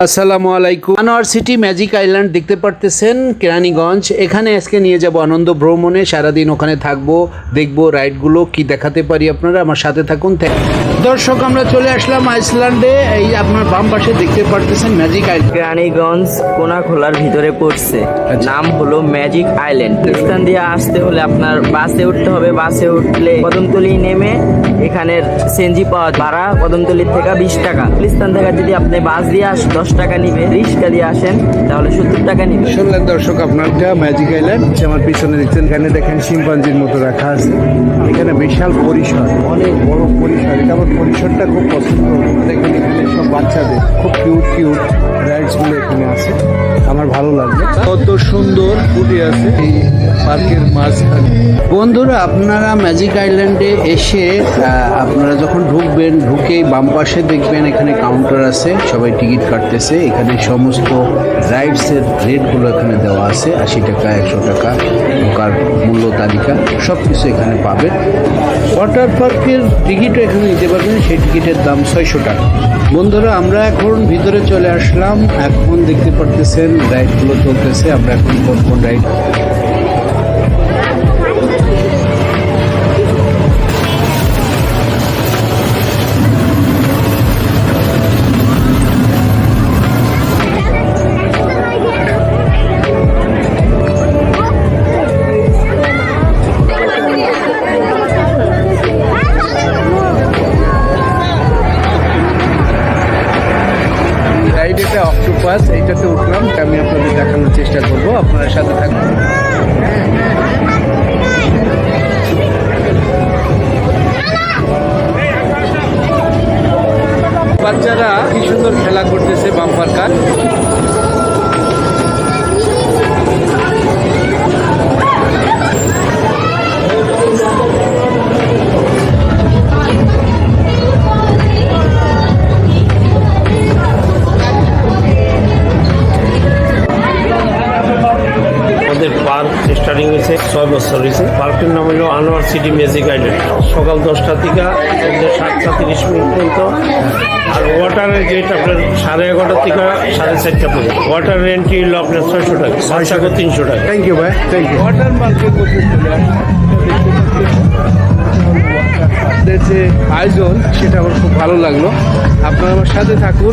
আসসালামু আলাইকুম। Anwar city magic island দেখতে পারতেছেন কেরানীগঞ্জ। এখানে আজকে নিয়ে যাব আনন্দ ভ্রমণে। সারাদিন ওখানে থাকব দেখব রাইডগুলো কি দেখাতে পারি আপনারা। আমার সাথে থাকুন। দর্শক আমরা চলে আসলাম আইসল্যান্ডে। এই আপনার বাম পাশে দেখতে পারতেছেন ম্যাজিক আইল্যান্ড। রানীগঞ্জ কোনাখোলার ভিতরে পড়ছে। আচ্ছা। নাম হলো ম্যাজিক আইল্যান্ড। স্থান দিয়ে আসতে হলে আপনার বাসে উঠতে হবে। বাসে উঠলে কদমতলি নেমে এখানের সেনজি পাওয়া যায়। ভাড়া কদমতলির থেকে বিশ টাকা। স্থান থেকে যদি আপনি বাস দিয়ে আস দশ টাকা নিবে, রিক্সা দিয়ে আসেন, তাহলে সত্তর টাকা নিবে। শুনলেন দর্শক, আপনারটা ম্যাজিক আইল্যান্ড আমার পিছনে দেখছেন, এখানে দেখেন শিম্পাঞ্জির মতো রাখা আছে। এখানে বিশাল পরিসর, অনেক বড় পরিসর। এটা আমার পরিসরটা খুব পছন্দ। দেখেন এখানে সব বাচ্চাদের, খুব কিউট কিউট কত সুন্দর ফুটে আছে এই পার্কের মাঝখানে। বন্ধুরা, আপনারা ম্যাজিক আইল্যান্ডে এসে আপনারা যখন ঢুকবেন ঢুকে বাম পাশে দেখবেন এখানে কাউন্টার আছে, সবাই টিকিট কাটতেছে। এখানে সমস্ত রাইডসের রেটগুলো এখানে দেওয়া আছে, আশি টাকা, একশো টাকা, ঢোকার মূল্য তালিকা সব কিছু এখানে পাবেন। ওয়াটার পার্কের টিকিটও এখানে নিতে পারবেন, সেই টিকিটের দাম ছয়শো টাকা। বন্ধুরা, আমরা এখন ভিতরে চলে আসলাম, এখন দেখতে পারতেছেন রাইডগুলো চলতেছে। আমরা এখন কোন কোন রাইড বাচ্চারা কি সুন্দর খেলা করতেছে বাম্পার কার? স্টার্টিং হয়েছে ছয় বছর হয়েছে। পার্কের নাম হলো আনোয়ার সিটি ম্যাজিক আইল্যান্ড। সকাল দশটা থেকে সন্ধ্যে সাতটা তিরিশ মিনিট পর্যন্ত। আর ওয়াটারের গেট আপনার সাড়ে এগারোটা থেকে সাড়ে চারটা পর্যন্ত। ওয়াটার এন্ট্রি হলো আপনার ছয়শো টাকা ছয় টাকা তিনশো টাকা। থ্যাংক ইউ ভাই থ্যাংক ইউ ওয়াটার আপনাদের যে আয়োজন সেটা আমার খুব ভালো লাগল। আপনারা আমার সাথে থাকুন।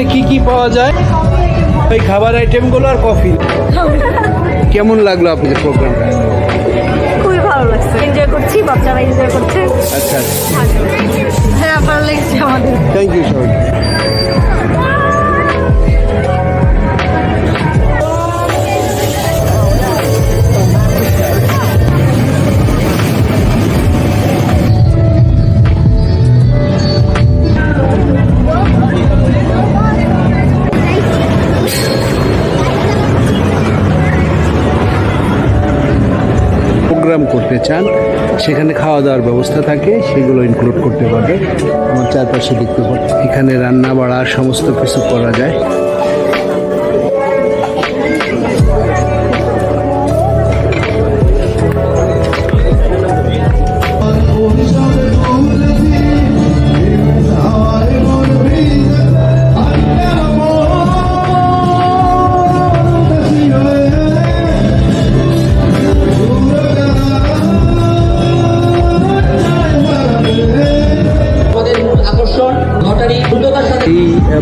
এখানে কি কি পাওয়া যায়? ওই খাবার আইটেমগুলো আর কফি কেমন লাগল আপনাদের প্রোগ্রামটা খুবই ভালো লাগছে। এনজয় করছি বাচ্চারা এনজয় করছে। আচ্ছা হ্যাঁ ভালো লাগছে আমাদের। থ্যাংক ইউ সবাই প্রোগ্রাম করতে চান, সেখানে খাওয়া দাওয়ার ব্যবস্থা থাকে, সেগুলো ইনক্লুড করতে পারবে। আমার চারপাশে দেখতে পাচ্ছি এখানে রান্না বাড়া, সমস্ত কিছু করা যায়।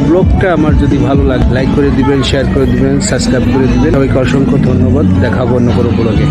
ব্লগটা আমার যদি ভালো লাগে লাইক করে দিবেন শেয়ার করে দিবেন সাবস্ক্রাইব করে দিবেন। সবাইকে অসংখ্য ধন্যবাদ। দেখাবো অন্য কোনো ব্লগে